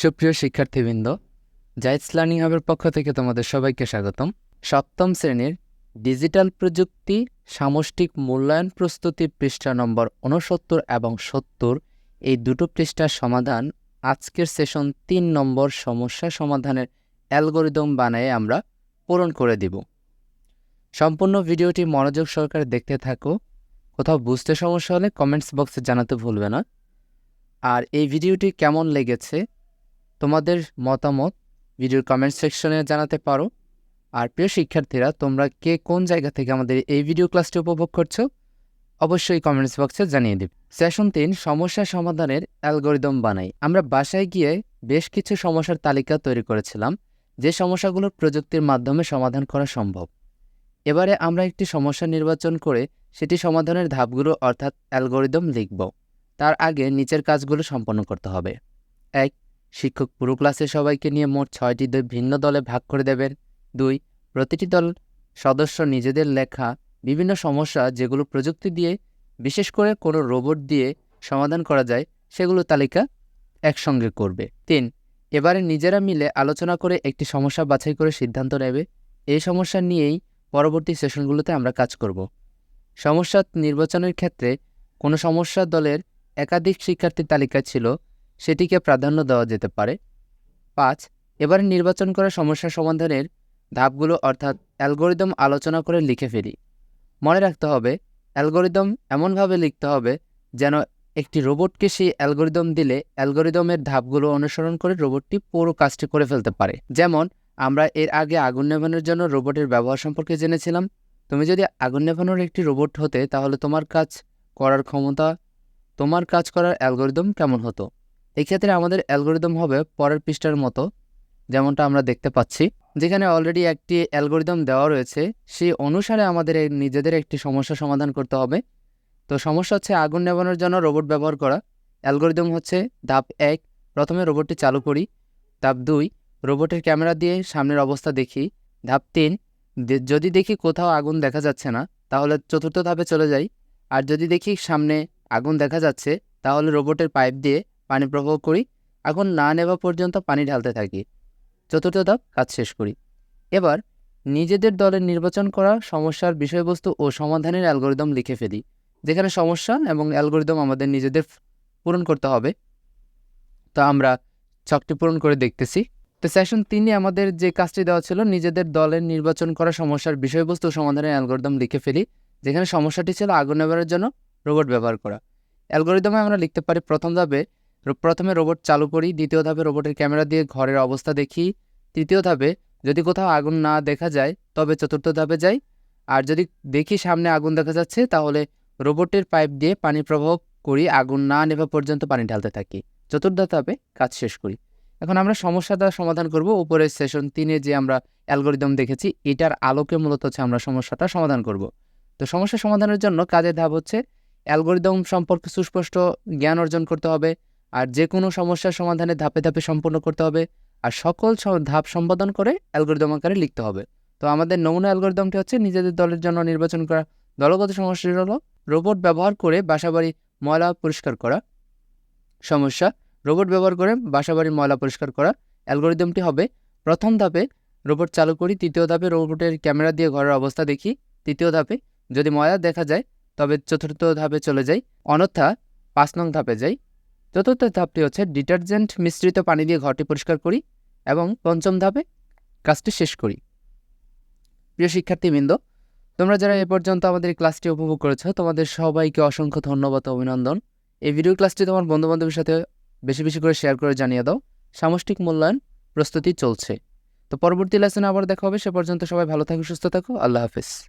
সুপ্রিয় শিক্ষার্থীবৃন্দ জাইটস লার্নিং হাবের পক্ষ থেকে তোমাদের সবাইকে স্বাগতম। সপ্তম শ্রেণির ডিজিটাল প্রযুক্তি সামষ্টিক মূল্যায়ন প্রস্তুতি পৃষ্ঠা নম্বর উনসত্তর এবং সত্তর, এই দুটো পৃষ্ঠার সমাধান আজকের সেশন তিন নম্বর সমস্যা সমাধানের অ্যালগোরিদম বানায়ে আমরা পূরণ করে দিব। সম্পূর্ণ ভিডিওটি মনোযোগ সহকারে দেখতে থাকো। কোথাও বুঝতে সমস্যা হলে কমেন্টস বক্সে জানাতে ভুলবে না। আর এই ভিডিওটি কেমন লেগেছে তোমাদের মতামত ভিডিওর কমেন্ট সেকশনে জানাতে পারো। আর প্রিয় শিক্ষার্থীরা, তোমরা কে কোন জায়গা থেকে আমাদের এই ভিডিও ক্লাসটি উপভোগ করছ, অবশ্যই কমেন্টস বক্সে জানিয়ে দিবে। সেশন তিন, সমস্যা সমাধানের অ্যালগোরিদম বানাই। আমরা বাসায় গিয়ে বেশ কিছু সমস্যার তালিকা তৈরি করেছিলাম, যে সমস্যাগুলো প্রযুক্তির মাধ্যমে সমাধান করা সম্ভব। এবারে আমরা একটি সমস্যা নির্বাচন করে সেটি সমাধানের ধাপগুলো অর্থাৎ অ্যালগোরিদম লিখব। তার আগে নিচের কাজগুলো সম্পন্ন করতে হবে। এক শিক্ষক পুরো ক্লাসে সবাইকে নিয়ে মোট ছয়টি ভিন্ন দলে ভাগ করে দেবেন। দুই, প্রতিটি দল সদস্য নিজেদের লেখা বিভিন্ন সমস্যা যেগুলো প্রযুক্তি দিয়ে, বিশেষ করে কোনো রোবট দিয়ে সমাধান করা যায়, সেগুলো তালিকা একসঙ্গে করবে। তিন, এবারে নিজেরা মিলে আলোচনা করে একটি সমস্যা বাছাই করে সিদ্ধান্ত নেবে। এই সমস্যা নিয়েই পরবর্তী সেশনগুলোতে আমরা কাজ করব। সমস্যা নির্বাচনের ক্ষেত্রে কোনো সমস্যা দলের একাধিক শিক্ষার্থীর তালিকা ছিল। সেটিকে প্রাধান্য দেওয়া যেতে পারে। পাঁচ, এবারে নির্বাচন করা সমস্যা সমাধানের ধাপগুলো অর্থাৎ অ্যালগোরিদম আলোচনা করে লিখে ফেলি। মনে রাখতে হবে, অ্যালগোরিদম এমনভাবে লিখতে হবে যেন একটি রোবটকে সেই অ্যালগোরিদম দিলে অ্যালগোরিদমের ধাপগুলো অনুসরণ করে রোবটটি পুরো কাজটি করে ফেলতে পারে। যেমন, আমরা এর আগে আগুন নেভানোর জন্য রোবটের ব্যবহার সম্পর্কে জেনেছিলাম। তুমি যদি আগুন নেভানোর একটি রোবট হতে, তাহলে তোমার কাজ করার ক্ষমতা, তোমার কাজ করার অ্যালগোরিদম কেমন হতো? এক্ষেত্রে আমাদের অ্যালগোরিদম হবে পরের পৃষ্ঠার মতো, যেমনটা আমরা দেখতে পাচ্ছি। যেখানে অলরেডি একটি অ্যালগোরিদম দেওয়া রয়েছে, সেই অনুসারে আমাদের নিজেদের একটি সমস্যা সমাধান করতে হবে। তো সমস্যা হচ্ছে আগুন নেভানোর জন্য রোবট ব্যবহার করা। অ্যালগোরিদম হচ্ছে ধাপ এক, প্রথমে রোবটটি চালু করি। ধাপ দুই, রোবটের ক্যামেরা দিয়ে সামনের অবস্থা দেখি। ধাপ তিন যদি দেখি কোথাও আগুন দেখা যাচ্ছে না, তাহলে চতুর্থ ধাপে চলে যাই। আর যদি দেখি সামনে আগুন দেখা যাচ্ছে, তাহলে রোবটের পাইপ দিয়ে পানি প্রবাহ করি। আগুন না নেওয়া পর্যন্ত পানি ঢালতে থাকি। চতুর্থ ধাপ, কাজ শেষ করি। এবার নিজেদের দলের নির্বাচন করা সমস্যার বিষয়বস্তু ও সমাধানের অ্যালগোরিদম লিখে ফেলি। যেখানে সমস্যা এবং অ্যালগোরিদম আমাদের নিজেদের পূরণ করতে হবে। তো আমরা ছকটি পূরণ করে দেখতেছি। তো সেশন তিনে আমাদের যে কাজটি দেওয়া ছিল, নিজেদের দলের নির্বাচন করা সমস্যার বিষয়বস্তু সমাধানের অ্যালগোরিদম লিখে ফেলি। যেখানে সমস্যাটি ছিল আগুন নেভানোর জন্য রোবট ব্যবহার করা। অ্যালগোরিদমে আমরা লিখতে পারি প্রথম ধাপে প্রথমে রোবট চালু করি, দ্বিতীয় ধাপে রোবটের ক্যামেরা দিয়ে ঘরের অবস্থা দেখি, তৃতীয় ধাপে যদি কোথাও আগুন না দেখা যায়, তবে চতুর্থ ধাপে যাই। আর যদি দেখি সামনে আগুন দেখা যাচ্ছে, তাহলে রোবটের পাইপ দিয়ে পানি প্রবাহ করি, আগুন না নেভা পর্যন্ত পানি ঢালতে থাকি। চতুর্থ ধাপে কাজ শেষ করি। এখন আমরা সমস্যাটা সমাধান করব। উপরের সেশন তিনে যে আমরা অ্যালগোরিদম দেখেছি, এটার আলোকে মূলত হচ্ছে আমরা সমস্যাটা সমাধান করব। তো সমস্যা সমাধানের জন্য কাজের ধাপ হচ্ছে অ্যালগোরিদম সম্পর্কে সুস্পষ্ট জ্ঞান অর্জন করতে হবে আর যে কোনো সমস্যার সমাধানে ধাপে ধাপে সম্পূর্ণ করতে হবে। আর সকল ধাপ সম্পাদন করে অ্যালগোরিদম আকারে লিখতে হবে। তো আমাদের নমুনা অ্যালগোরিদমটি হচ্ছে নিজেদের দলের জন্য নির্বাচন করা। দলগত সমস্যাটি হলো রোবট ব্যবহার করে বাসাবাড়ি ময়লা পরিষ্কার করা। সমস্যা, রোবট ব্যবহার করে বাসাবাড়ির ময়লা পরিষ্কার করা। অ্যালগোরিদমটি হবে প্রথম ধাপে রোবট চালু করি, তৃতীয় ধাপে রোবটের ক্যামেরা দিয়ে ঘরের অবস্থা দেখি। তৃতীয় ধাপে যদি ময়লা দেখা যায়, তবে চতুর্থ ধাপে চলে যাই। অন্যথা পাঁচ নং ধাপে যাই। চতুর্থ ধাপটি হচ্ছে ডিটারজেন্ট মিশ্রিত পানি দিয়ে ঘরটি পরিষ্কার করি এবং পঞ্চম ধাপে কাজটি শেষ করি। প্রিয় শিক্ষার্থীবৃন্দ, তোমরা যারা এ পর্যন্ত আমাদের ক্লাসটি উপভোগ করেছ, তোমাদের সবাইকে অসংখ্য ধন্যবাদ অভিনন্দন। এই ভিডিও ক্লাসটি তোমার বন্ধুবান্ধবের সাথে বেশি বেশি করে শেয়ার করে জানিয়ে দাও। সামষ্টিক মূল্যায়ন প্রস্তুতি চলছে। তো পরবর্তী লেসনে আবার দেখা হবে। সে পর্যন্ত সবাই ভালো থাকো, সুস্থ থাকো। আল্লাহ হাফিজ।